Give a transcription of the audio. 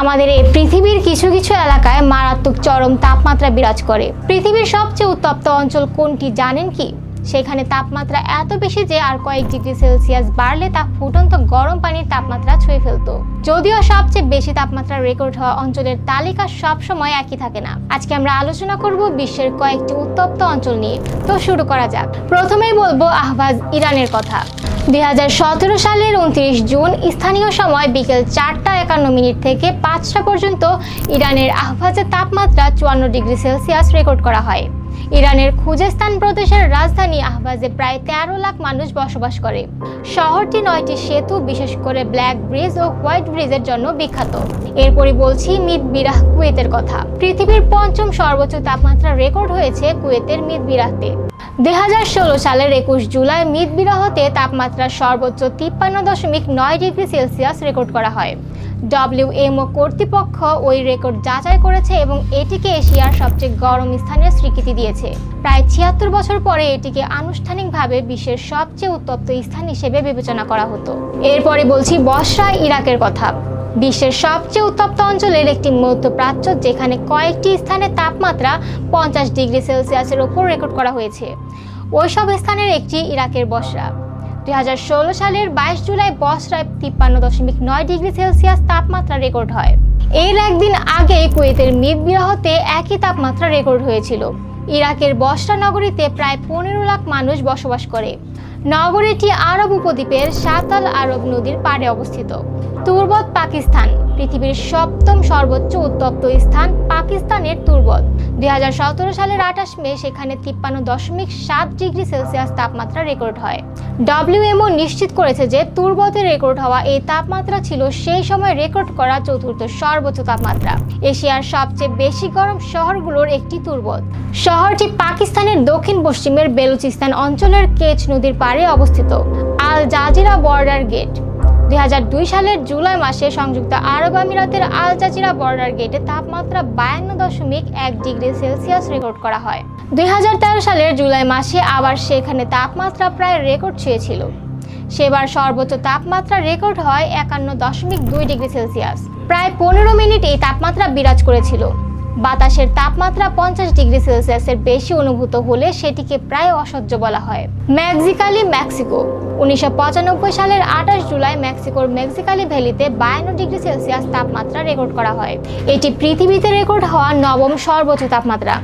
আমাদের এই পৃথিবীর কিছু কিছু এলাকায় মারাত্মক চরম তাপমাত্রা বিরাজ করে। পৃথিবীর সবচেয়ে উত্তপ্ত অঞ্চল কোনটি জানেন কি? সেখানে তাপমাত্রা এত বেশি যে আর কয়েক ডিগ্রি সেলসিয়াস বাড়লে তা ফুটন্ত গরম পানির তাপমাত্রা ছুঁয়ে ফেলতো। যদিও সবচেয়ে বেশি তাপমাত্রা রেকর্ড হওয়া অঞ্চলের তালিকা সবসময় একই থাকে না। আজকে আমরা আলোচনা করব বিশ্বের কয়েকটি উত্তপ্ত অঞ্চল নিয়ে। তো শুরু করা যাক। প্রথমেই বলব আহবাজ ইরানের কথা। দুই হাজার সতেরো সালের উনত্রিশ জুন স্থানীয় সময় বিকেল চারটা একান্ন মিনিট থেকে পাঁচটা পর্যন্ত ইরানের আহবাজের তাপমাত্রা চুয়ান্ন ডিগ্রি সেলসিয়াস রেকর্ড করা হয়। ইরানের খুজেস্তান প্রদেশের রাজধানী আহবাজে প্রায় তেরো লাখ মানুষ বসবাস করে। শহরটি নয়টি সেতু, বিশেষ করে ব্ল্যাক ব্রিজ ও হোয়াইট ব্রিজের জন্য বিখ্যাত। এরপরই বলছি মিদ বিরাহ কুয়েতের কথা। পৃথিবীর পঞ্চম সর্বোচ্চ তাপমাত্রা রেকর্ড হয়েছে কুয়েতের মিদ বিরাহতে দুই হাজার ষোলো সালের একুশ জুলাই মিদবিরাহতে তাপমাত্রা সর্বোচ্চ তিপ্পান্ন দশমিক নয় ডিগ্রি সেলসিয়াস রেকর্ড করা হয়। ডব্লিউএমও কর্তৃপক্ষ ওই রেকর্ড যাচাই করেছে এবং এটিকে এশিয়ার সবচেয়ে গরম স্থানের স্বীকৃতি দিয়েছে। প্রায় ছিয়াত্তর বছর পরে এটিকে আনুষ্ঠানিকভাবে বিশ্বের সবচেয়ে উত্তপ্ত স্থান হিসেবে বিবেচনা করা হতো। এরপরে বলছি বসরা ইরাকের কথা। বিশ্বের সবচেয়ে উত্তপ্ত অঞ্চলের একটি মধ্যপ্রাচ্য যেখানে কয়েকটি স্থানে তাপমাত্রা পঞ্চাশ ডিগ্রি সেলসিয়াসের ওপর রেকর্ড করা হয়েছে। ওইসব স্থানের একটি ইরাকের বসরা দু হাজার ষোলো সালের বাইশ জুলাই বসরায় তিপ্পান্ন দশমিক নয় ডিগ্রি সেলসিয়াস তাপমাত্রা রেকর্ড হয়। এর একদিন আগে কুয়েতের মিদবিরাহতে একই তাপমাত্রা রেকর্ড হয়েছিল। ইরাকের বসরা নগরীতে প্রায় পনেরো লাখ মানুষ বসবাস করে। নগরীটি আরব উপদ্বীপের সাতাল আরব নদীর পাড়ে অবস্থিত। তুর্বত পাকিস্তান। পৃথিবীর সপ্তম সর্বোচ্চ উত্তপ্ত স্থান পাকিস্তানের তুর্বত দুই সালের আঠাশ মে সেখানে তিপ্পান্ন দশমিক সাত ডিগ্রি সেলসিয়াস তাপমাত্রা রেকর্ড হয়। ডব্লিউএমও নিশ্চিত করেছে যে তুর্বতে রেকর্ড হওয়া এই তাপমাত্রা ছিল সেই সময় রেকর্ড করা চতুর্থ সর্বোচ্চ তাপমাত্রা। এশিয়ার সবচেয়ে বেশি গরম শহরগুলোর একটি তুর্বত শহরটি পাকিস্তানের দক্ষিণ পশ্চিমের বেলুচিস্তান অঞ্চলের কেচ নদীর পাড়ে অবস্থিত। Al Jazeera border gate. দুই হাজার দুই সালের জুলাই মাসে সংযুক্ত আরব আমিরাতের আল জাজিরা বর্ডার গেটে তাপমাত্রা বায়ান্ন দশমিক এক ডিগ্রি সেলসিয়াস রেকর্ড করা হয়। দুই হাজার তেরো সালের জুলাই মাসে আবার সেখানে তাপমাত্রা প্রায় রেকর্ড ছুঁয়েছিল। সেবার সর্বোচ্চ তাপমাত্রা রেকর্ড হয় একান্ন দশমিক দুই ডিগ্রি সেলসিয়াস। প্রায় পনেরো মিনিট এই তাপমাত্রা বিরাজ করেছিল। বাতাসের তাপমাত্রা পঞ্চাশ ডিগ্রি সেলসিয়াসের বেশি অনুভূত হলে সেটিকে প্রায় অসহ্য বলা হয়। Mexicali Mexico. উনিশশো পঁচানব্বই সালের আঠাশ জুলাই মেক্সিকোর মেক্সিকালি ভ্যালিতে বায়ান্ন ডিগ্রি সেলসিয়াস তাপমাত্রা রেকর্ড করা হয়। এটি পৃথিবীতে রেকর্ড হওয়া নবম সর্বোচ্চ তাপমাত্রা।